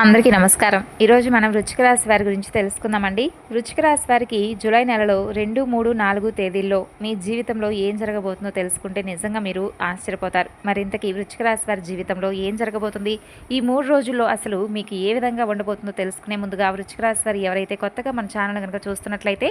అందరికీ నమస్కారం. ఈరోజు మనం వృచ్చిక రాశి వారి గురించి తెలుసుకుందామండి. వృచ్చిక రాశి వారికి జూలై నెలలో రెండు మూడు నాలుగు తేదీల్లో మీ జీవితంలో ఏం జరగబోతుందో తెలుసుకుంటే నిజంగా మీరు ఆశ్చర్యపోతారు. మరింతకీ వృచ్చిక రాశి వారి జీవితంలో ఏం జరగబోతుంది? ఈ మూడు రోజుల్లో అసలు మీకు ఏ విధంగా ఉండబోతుందో తెలుసుకునే ముందుగా వృచ్చిక రాశి వారు ఎవరైతే కొత్తగా మన ఛానల్ కనుక చూస్తున్నట్లయితే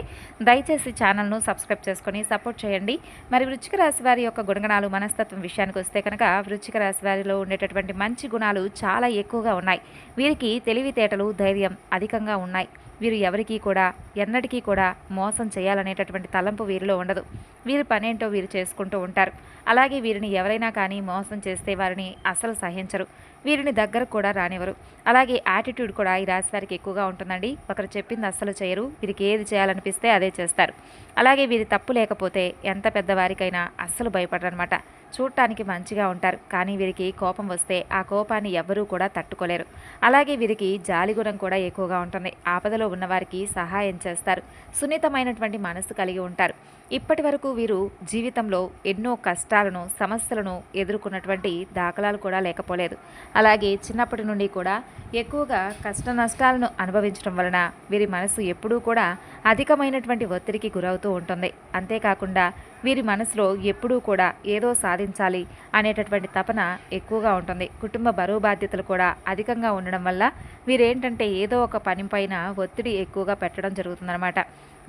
దయచేసి ఛానల్ను సబ్స్క్రైబ్ చేసుకొని సపోర్ట్ చేయండి. మరి వృచ్చిక రాశి వారి యొక్క గుణగణాలు మనస్తత్వం విషయానికి వస్తే కనుక వృచ్చిక రాశి వారిలో ఉండేటటువంటి మంచి గుణాలు చాలా ఎక్కువగా ఉన్నాయి. వీరికి తెలివితేటలు ధైర్యం అధికంగా ఉన్నాయి. వీరు ఎవరికీ కూడా ఎన్నటికీ కూడా మోసం చేయాలనేటటువంటి తలంపు వీరిలో ఉండదు. వీరి పనేంటో వీరు చేసుకుంటూ ఉంటారు. అలాగే వీరిని ఎవరైనా కానీ మోసం చేస్తే వారిని అసలు సహించరు. వీరిని దగ్గర కూడా రానివ్వరు. అలాగే యాటిట్యూడ్ కూడా ఈ రాశి వారికి ఎక్కువగా ఉంటుందండి. ఒకరు చెప్పింది అస్సలు చేయరు. వీరికి ఏది చేయాలనిపిస్తే అదే చేస్తారు. అలాగే వీరి తప్పు లేకపోతే ఎంత పెద్దవారికైనా అస్సలు భయపడరు అనమాట చూడటానికి మంచిగా ఉంటారు. కానీ వీరికి కోపం వస్తే ఆ కోపాన్ని ఎవ్వరూ కూడా తట్టుకోలేరు. అలాగే వీరికి జాలిగుణం కూడా ఎక్కువగా ఉంటుంది. ఆపదలో ఉన్నవారికి సహాయం చేస్తారు. సున్నితమైనటువంటి మనసు కలిగి ఉంటారు. ఇప్పటి వరకు వీరు జీవితంలో ఎన్నో కష్టాలను సమస్యలను ఎదుర్కొన్నటువంటి దాఖలాలు కూడా లేకపోలేదు. అలాగే చిన్నప్పటి నుండి కూడా ఎక్కువగా కష్ట నష్టాలను అనుభవించడం వలన వీరి మనసు ఎప్పుడూ కూడా అధికమైనటువంటి ఒత్తిడికి గురవుతూ ఉంటుంది. అంతేకాకుండా వీరి మనసులో ఎప్పుడూ కూడా ఏదో సాధించాలి అనేటటువంటి తపన ఎక్కువగా ఉంటుంది. కుటుంబ బరువు బాధ్యతలు కూడా అధికంగా ఉండడం వల్ల వీరేంటంటే ఏదో ఒక పని పైన ఒత్తిడి ఎక్కువగా పెట్టడం జరుగుతుందన్నమాట.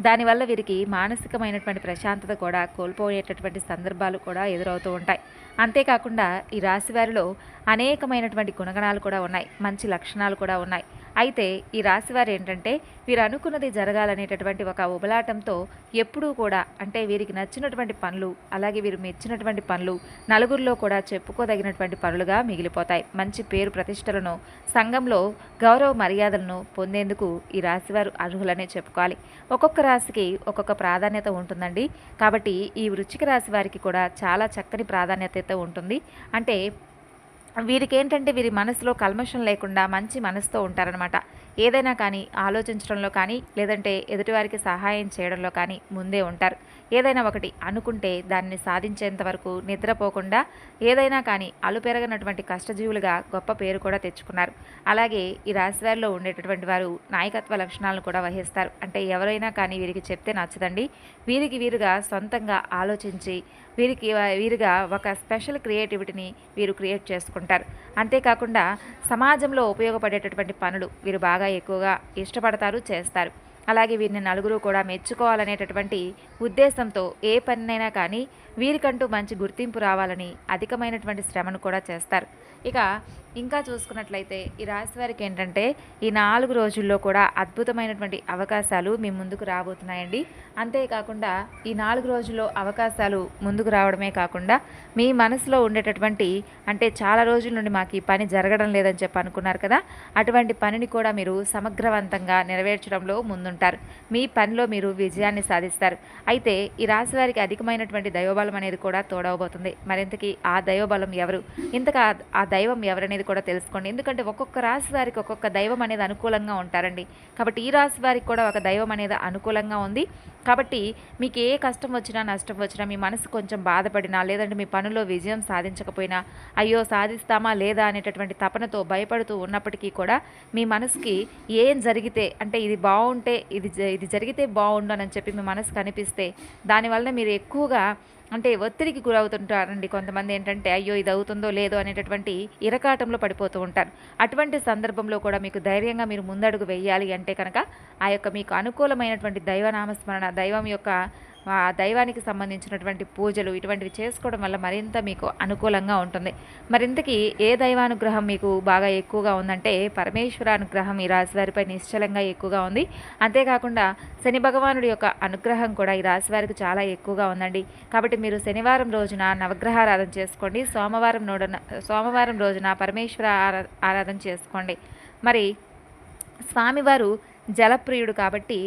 దానివల్ల వీరికి మానసికమైనటువంటి ప్రశాంతత కూడా కోల్పోయేటటువంటి సందర్భాలు కూడా ఎదురవుతూ ఉంటాయి. అంతేకాకుండా ఈ రాశివారిలో అనేకమైనటువంటి గుణగణాలు కూడా ఉన్నాయి. మంచి లక్షణాలు కూడా ఉన్నాయి. అయితే ఈ రాశి వారు ఏంటంటే వీరు అనుకున్నది జరగాలనేటటువంటి ఒక ఉబలాటంతో ఎప్పుడూ కూడా అంటే వీరికి నచ్చినటువంటి పనులు అలాగే వీరు మెచ్చినటువంటి పనులు నలుగురిలో కూడా చెప్పుకోదగినటువంటి పనులుగా మిగిలిపోతాయి. మంచి పేరు ప్రతిష్టలను సంఘంలో గౌరవ మర్యాదలను పొందేందుకు ఈ రాశివారు అర్హులనే చెప్పుకోవాలి. ఒక్కొక్క రాశికి ఒక్కొక్క ప్రాధాన్యత ఉంటుందండి. కాబట్టి ఈ వృచ్చిక రాశి వారికి కూడా చాలా చక్కని ప్రాధాన్యత ఉంటుంది. అంటే వీరికి ఏంటంటే వీరి మనసులో కల్మషం లేకుండా మంచి మనసుతో ఉంటారనమాట ఏదైనా కానీ ఆలోచించడంలో కానీ లేదంటే ఎదుటివారికి సహాయం చేయడంలో కానీ ముందే ఉంటారు. ఏదైనా ఒకటి అనుకుంటే దాన్ని సాధించేంత వరకు నిద్రపోకుండా ఏదైనా కానీ అలుపెరగనటువంటి కష్టజీవులుగా గొప్ప పేరు కూడా తెచ్చుకున్నారు. అలాగే ఈ రాశివారిలో ఉండేటటువంటి వారు నాయకత్వ లక్షణాలను కూడా వహిస్తారు. అంటే ఎవరైనా కానీ వీరికి చెప్తే నచ్చదండి. వీరికి వీరుగా సొంతంగా ఆలోచించి వీరికి వీరుగా ఒక స్పెషల్ క్రియేటివిటీని వీరు క్రియేట్ చేసుకుంటారు. అంతేకాకుండా సమాజంలో ఉపయోగపడేటటువంటి పనులు వీరు బాగా ఎక్కువగా ఇష్టపడతారు చేస్తారు. అలాగే వీరిని నలుగురు కూడా మెచ్చుకోవాలనేటటువంటి ఉద్దేశంతో ఏ పనినైనా కానీ వీరికంటూ మంచి గుర్తింపు రావాలని అధికమైనటువంటి శ్రమను కూడా చేస్తారు. ఇక ఇంకా చూసుకున్నట్లయితే ఈ రాశి వారికి ఏంటంటే ఈ నాలుగు రోజుల్లో కూడా అద్భుతమైనటువంటి అవకాశాలు మీ ముందుకు రాబోతున్నాయండి. అంతేకాకుండా ఈ నాలుగు రోజుల్లో అవకాశాలు ముందుకు రావడమే కాకుండా మీ మనసులో ఉండేటటువంటి అంటే చాలా రోజుల నుండి మాకు ఈ పని జరగడం లేదని చెప్పి అనుకున్నారు కదా అటువంటి పనిని కూడా మీరు సమగ్రవంతంగా నెరవేర్చడంలో ముందుంటారు. మీ పనిలో మీరు విజయాన్ని సాధిస్తారు. అయితే ఈ రాశి వారికి అధికమైనటువంటి దైవబలం అనేది కూడా తోడవబోతుంది. మరింతకి ఆ దైవబలం ఎవరు? ఇంతగా ఆ దైవం ఎవరనేది కూడా తెలుసుకోండి. ఎందుకంటే ఒక్కొక్క రాశి వారికి ఒక్కొక్క దైవం అనేది అనుకూలంగా ఉంటారండి. కాబట్టి ఈ రాశి వారికి కూడా ఒక దైవం అనేది అనుకూలంగా ఉంది. కాబట్టి మీకు ఏ కష్టం వచ్చినా నష్టం వచ్చినా మీ మనసు కొంచెం బాధపడినా లేదంటే మీ పనుల్లో విజయం సాధించకపోయినా అయ్యో సాధిస్తామా లేదా అనేటటువంటి తపనతో భయపడుతూ ఉన్నప్పటికీ కూడా మీ మనసుకి ఏం జరిగితే అంటే ఇది బాగుంటే ఇది జ- ఇది జరిగితే బాగుండు అని చెప్పి మీ మనసు కనిపిస్తే దానివల్ల మీరు ఎక్కువగా అంటే ఒత్తిడికి గురవుతుంటారండి. కొంతమంది ఏంటంటే అయ్యో ఇది అవుతుందో లేదో అనేటటువంటి ఇరకాటంలో పడిపోతూ ఉంటారు. అటువంటి సందర్భంలో కూడా మీకు ధైర్యంగా మీరు ముందడుగు వేయాలి అంటే కనుక ఆ యొక్క మీకు అనుకూలమైనటువంటి దైవనామస్మరణ దైవం యొక్క ఆ దైవానికి సంబంధించినటువంటి పూజలు ఇటువంటివి చేసుకోవడం వల్ల మరింత మీకు అనుకూలంగా ఉంటుంది. మరింతకి ఏ దైవానుగ్రహం మీకు బాగా ఎక్కువగా ఉందంటే పరమేశ్వర అనుగ్రహం ఈ రాశివారిపై నిశ్చలంగా ఎక్కువగా ఉంది. అంతేకాకుండా శని భగవానుడి యొక్క అనుగ్రహం కూడా ఈ రాశివారికి చాలా ఎక్కువగా ఉందండి. కాబట్టి మీరు శనివారం రోజున నవగ్రహారాధన చేసుకోండి. సోమవారం నోడన సోమవారం రోజున పరమేశ్వర ఆరా ఆరాధన చేసుకోండి. మరి స్వామివారు జలప్రియుడు కాబట్టి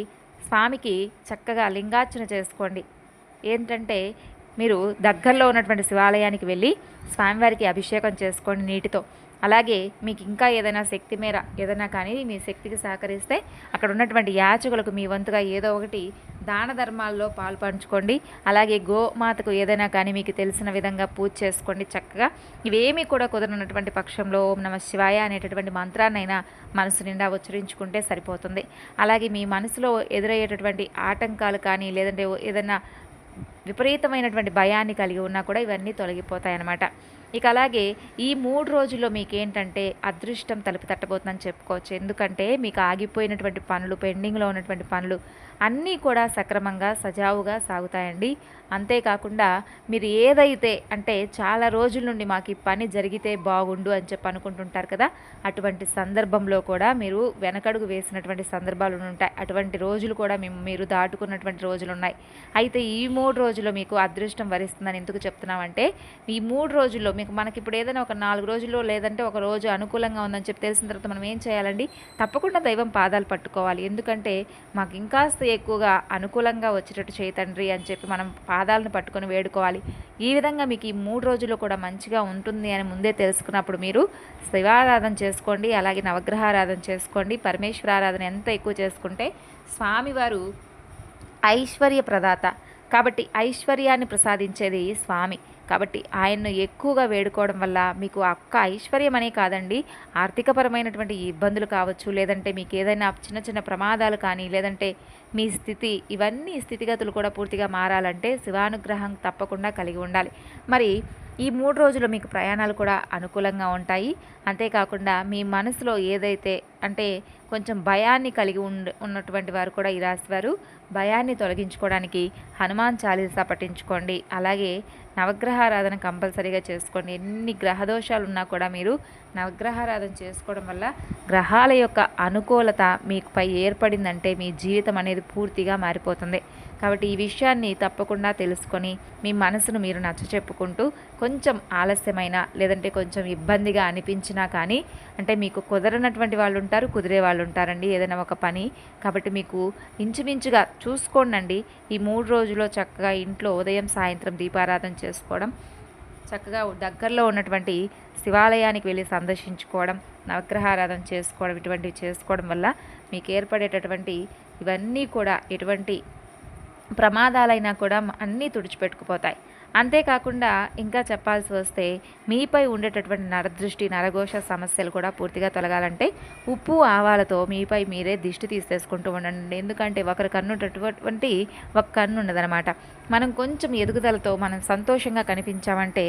స్వామికి చక్కగా లింగార్చన చేసుకోండి. ఏంటంటే మీరు దగ్గరలో ఉన్నటువంటి శివాలయానికి వెళ్ళి స్వామివారికి అభిషేకం చేసుకోండి నీటితో. అలాగే మీకు ఇంకా ఏదైనా శక్తి మేర ఏదైనా కానీ మీ శక్తికి సహకరిస్తే అక్కడ ఉన్నటువంటి యాచకులకు మీ వంతుగా ఏదో ఒకటి దాన ధర్మాల్లో పాలు పంచుకోండి అలాగే గోమాతకు ఏదైనా కానీ మీకు తెలిసిన విధంగా పూజ చేసుకోండి చక్కగా. ఇవేమీ కూడా కుదరనటువంటి పక్షంలో ఓం నమ శివాయ అనేటటువంటి మంత్రాన్నైనా మనసు నిండా ఉచ్చరించుకుంటే సరిపోతుంది. అలాగే మీ మనసులో ఎదురయ్యేటటువంటి ఆటంకాలు కానీ లేదంటే ఏదైనా విపరీతమైనటువంటి భయాన్ని కలిగి ఉన్నా కూడా ఇవన్నీ తొలగిపోతాయన్నమాట. ఇక అలాగే ఈ మూడు రోజుల్లో మీకు ఏంటంటే అదృష్టం తలుపు తట్టబోతుందని చెప్పుకోవచ్చు. ఎందుకంటే మీకు ఆగిపోయినటువంటి పనులు పెండింగ్లో ఉన్నటువంటి పనులు అన్నీ కూడా సక్రమంగా సజావుగా సాగుతాయండి. అంతేకాకుండా మీరు ఏదైతే అంటే చాలా రోజుల నుండి మాకు ఈ పని జరిగితే బాగుండు అని చెప్పి అనుకుంటుంటారు కదా అటువంటి సందర్భంలో కూడా మీరు వెనకడుగు వేసినటువంటి సందర్భాలు ఉంటాయి. అటువంటి రోజులు కూడా మేము మీరు దాటుకున్నటువంటి రోజులు ఉన్నాయి. అయితే ఈ మూడు రోజుల్లో మీకు అదృష్టం వరిస్తుందని ఎందుకు చెప్తున్నామంటే ఈ మూడు రోజుల్లో మీకు మనకి ఇప్పుడు ఏదైనా ఒక నాలుగు రోజుల్లో లేదంటే ఒక రోజు అనుకూలంగా ఉందని చెప్పి తెలిసిన తర్వాత మనం ఏం చేయాలండి? తప్పకుండా దైవం పాదాలు పట్టుకోవాలి. ఎందుకంటే మాకు ఇంకాస్త ఎక్కువగా అనుకూలంగా వచ్చేటట్టు చేయి తండ్రి అని చెప్పి మనం పాదాలను పట్టుకొని వేడుకోవాలి. ఈ విధంగా మీకు ఈ మూడు రోజులు కూడా మంచిగా ఉంటుంది అని ముందే తెలుసుకున్నప్పుడు మీరు శివారాధన చేసుకోండి అలాగే నవగ్రహారాధన చేసుకోండి పరమేశ్వర ఆరాధన ఎంత ఎక్కువ చేసుకుంటే స్వామివారు ఐశ్వర్య ప్రదాత కాబట్టి ఐశ్వర్యాన్ని ప్రసాదించేది స్వామి. కాబట్టి ఆయన్ను ఎక్కువగా వేడుకోవడం వల్ల మీకు అక్క ఐశ్వర్యం అనే కాదండి ఆర్థికపరమైనటువంటి ఇబ్బందులు కావచ్చు లేదంటే మీకు ఏదైనా చిన్న చిన్న ప్రమాదాలు కానీ లేదంటే మీ స్థితి ఇవన్నీ స్థితిగతులు కూడా పూర్తిగా మారాలంటే శివానుగ్రహం తప్పకుండా కలిగి ఉండాలి. మరి ఈ మూడు రోజులు మీకు ప్రయాణాలు కూడా అనుకూలంగా ఉంటాయి. అంతేకాకుండా మీ మనసులో ఏదైతే అంటే కొంచెం భయాన్ని కలిగి ఉన్నటువంటి వారు కూడా ఈ రాశివారు భయాన్ని తొలగించుకోవడానికి హనుమాన్ చాలీసా పఠించుకోండి. అలాగే నవగ్రహారాధన కంపల్సరీగా చేసుకోండి. ఎన్ని గ్రహదోషాలు ఉన్నా కూడా మీరు నవగ్రహారాధన చేసుకోవడం వల్ల గ్రహాల యొక్క అనుకూలత మీకుపై ఏర్పడిందంటే మీ జీవితం అనేది పూర్తిగా మారిపోతుంది. కాబట్టి ఈ విషయాన్ని తప్పకుండా తెలుసుకొని మీ మనసును మీరు నచ్చ చెప్పుకుంటూ కొంచెం ఆలస్యమైన లేదంటే కొంచెం ఇబ్బందిగా అనిపించినా కానీ అంటే మీకు కుదరనటువంటి వాళ్ళు ఉంటారు కుదిరే వాళ్ళు ఉంటారండి ఏదైనా ఒక పని. కాబట్టి మీకు ఇంచుమించుగా చూసుకోండి ఈ మూడు రోజుల్లో చక్కగా ఇంట్లో ఉదయం సాయంత్రం దీపారాధన చేసుకోవడం చక్కగా దగ్గరలో ఉన్నటువంటి శివాలయానికి వెళ్ళి సందర్శించుకోవడం నవగ్రహారాధన చేసుకోవడం ఇటువంటివి చేసుకోవడం వల్ల మీకు ఏర్పడేటటువంటి ఇవన్నీ కూడా ఎటువంటి ప్రమాదాలైనా కూడా అన్నీ తుడిచిపెట్టుకుపోతాయి. అంతేకాకుండా ఇంకా చెప్పాల్సి వస్తే మీపై ఉండేటటువంటి నరదృష్టి నరఘోష సమస్యలు కూడా పూర్తిగా తొలగాలంటే ఉప్పు ఆవాలతో మీపై మీరే దిష్టి తీసేసుకుంటూ ఉండండి. ఎందుకంటే ఒకరి కన్నుటటువంటి ఒక కన్ను ఉండదనమాట మనం కొంచెం ఎదుగుదలతో మనం సంతోషంగా కనిపించామంటే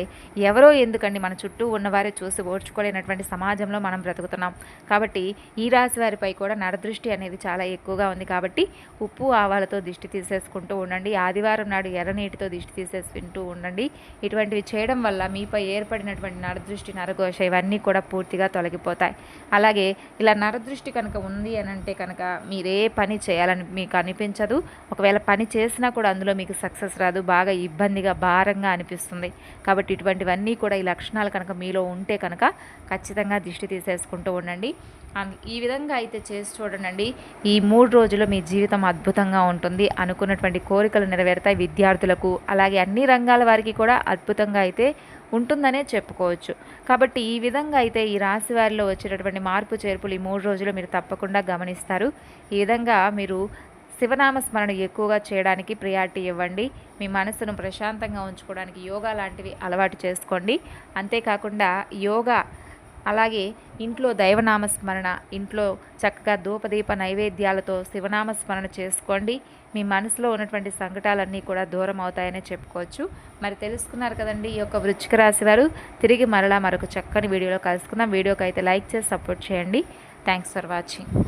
ఎవరో ఎందుకండి మన చుట్టూ ఉన్నవారే చూసి ఓడ్చుకోలేనటువంటి సమాజంలో మనం బ్రతుకుతున్నాం. కాబట్టి ఈ రాశి వారిపై కూడా నరదృష్టి అనేది చాలా ఎక్కువగా ఉంది. కాబట్టి ఉప్పు ఆవాలతో దిష్టి తీసేసుకుంటూ ఉండండి. ఆదివారం నాడు ఎర్రనీటితో దిష్టి తీసేసుకుంటూ ఉండండి. ఇటువంటివి చేయడం వల్ల మీపై ఏర్పడినటువంటి నరదృష్టి నరఘోష ఇవన్నీ కూడా పూర్తిగా తొలగిపోతాయి. అలాగే ఇలా నరదృష్టి కనుక ఉంది అని అంటే కనుక మీరే పని చేయాలని మీకు అనిపించదు. ఒకవేళ పని చేసినా కూడా అందులో మీకు సక్సెస్ రాదు బాగా ఇబ్బందిగా భారంగా అనిపిస్తుంది. కాబట్టి ఇటువంటివన్నీ కూడా ఈ లక్షణాలు కనుక మీలో ఉంటే కనుక ఖచ్చితంగా దిష్టి తీసేసుకుంటూ ఉండండి. ఈ విధంగా అయితే చేసి చూడండి ఈ మూడు రోజులు మీ జీవితం అద్భుతంగా ఉంటుంది. అనుకున్నటువంటి కోరికలు నెరవేరుతాయి విద్యార్థులకు. అలాగే అన్ని రంగాల వారికి కూడా అద్భుతంగా అయితే ఉంటుందనే చెప్పుకోవచ్చు. కాబట్టి ఈ విధంగా అయితే ఈ రాశి వారిలో వచ్చేటటువంటి మార్పు చేర్పులు ఈ మూడు రోజులు మీరు తప్పకుండా గమనిస్తారు. ఈ విధంగా మీరు శివనామ స్మరణ ఎక్కువగా చేయడానికి ప్రియారిటీ ఇవ్వండి. మీ మనసును ప్రశాంతంగా ఉంచుకోవడానికి యోగా లాంటివి అలవాటు చేసుకోండి. అంతేకాకుండా యోగా అలాగే ఇంట్లో దైవనామస్మరణ ఇంట్లో చక్కగా ధూపదీప నైవేద్యాలతో శివనామస్మరణ చేసుకోండి. మీ మనసులో ఉన్నటువంటి సంకటాలన్నీ కూడా దూరం అవుతాయని చెప్పుకోవచ్చు. మరి తెలుసుకున్నారు కదండి ఈ యొక్క వృచ్చిక రాశి వారు. తిరిగి మరలా మరొక చక్కని వీడియోలో కలుసుకుందాం. వీడియోకి అయితే లైక్ చేసి సపోర్ట్ చేయండి. Thanks for watching